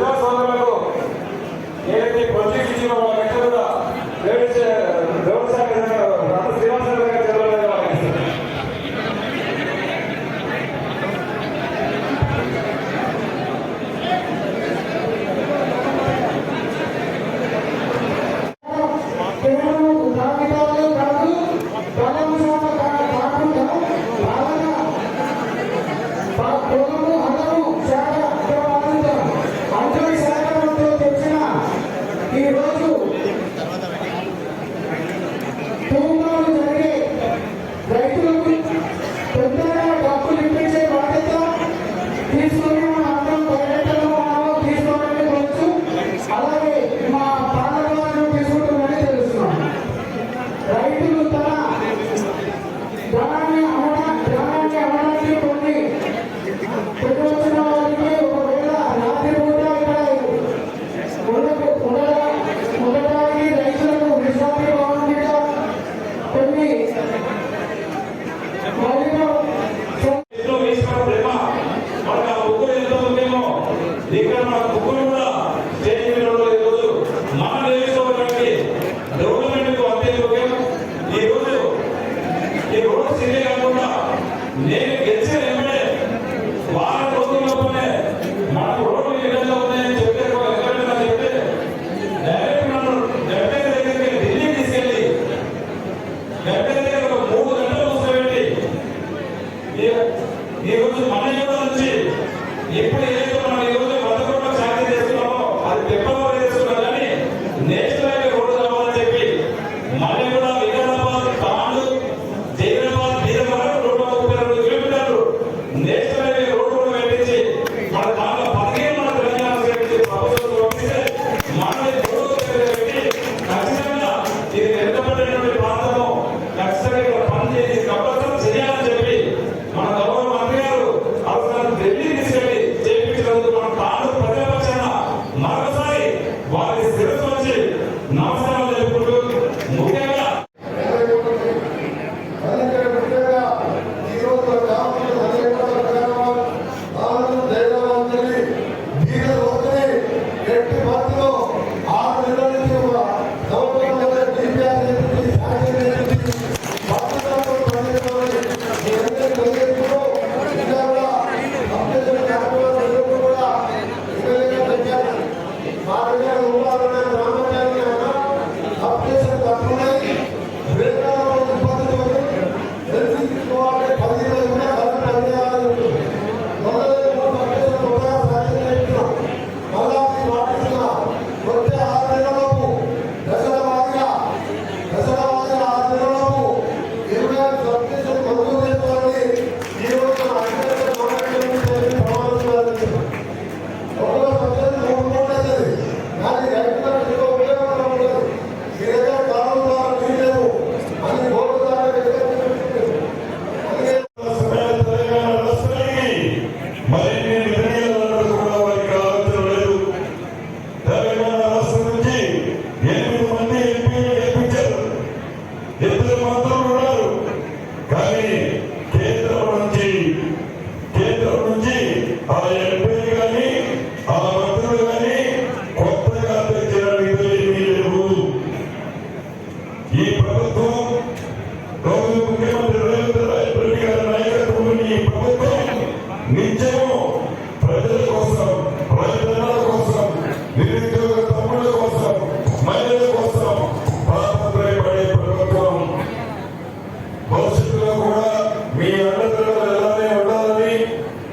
ఉద్యోగ సోదరులకు ఏదైతే ప్రత్యేక జీవో నేను గెలిచిన ఎమ్మెల్యే వారం రోజుల్లోనే మనకు చెప్తే డైరెక్ట్ నన్ను గడ్డే దగ్గరికి ఢిల్లీ తీసుకెళ్ళి గడ్డే దగ్గర ఈరోజు మన యువత ఎప్పుడు ఏదైతే একটি ভদ্র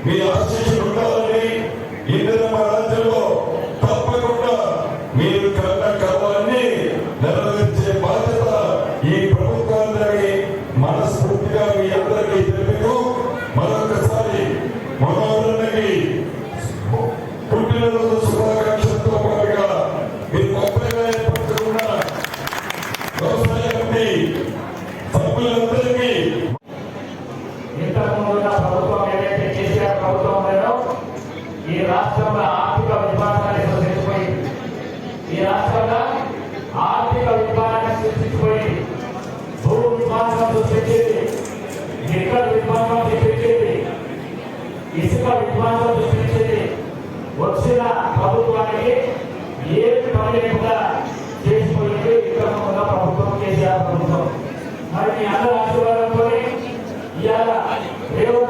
We are నిర్మాణం దృష్టించింది ఇసుక నిర్మాణం దృష్టించింది ఇసుక నిర్మాణం దృష్టించింది వచ్చిన ప్రభుత్వానికి ఏమి పని లేకుండా చేసుకునేది విక్రమంగా ప్రభుత్వం కేసీఆర్ ప్రభుత్వం. మరి మీ అందరి ఆశీర్వాదంతో ఇవాళ దేవుడు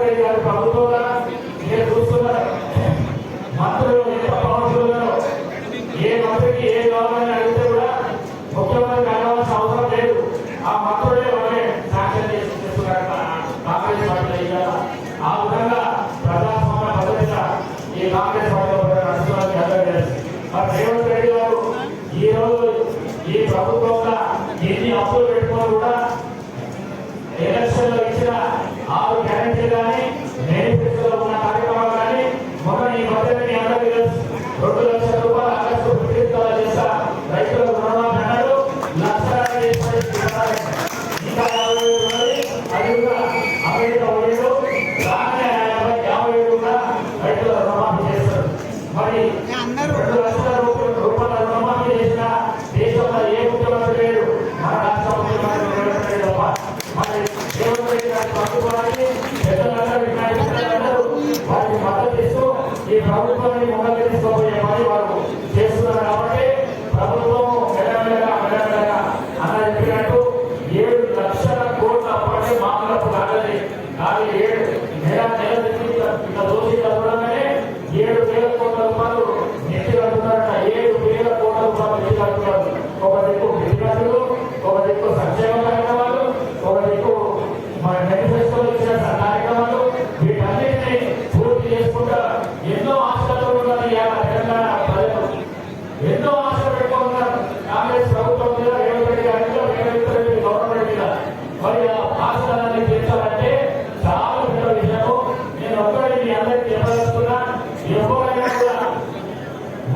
ఏడు. నెల నెల ఇక రోజు కూడానే ఏడు వేల కోట్ల రూపాయలు ఎత్తి కడుతున్నారట. ఏడు వేల కోట్ల రూపాయలు ఒక దిక్కు బిజినెస్లు ఒక దిక్కు సంక్షేమం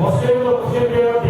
você, não, você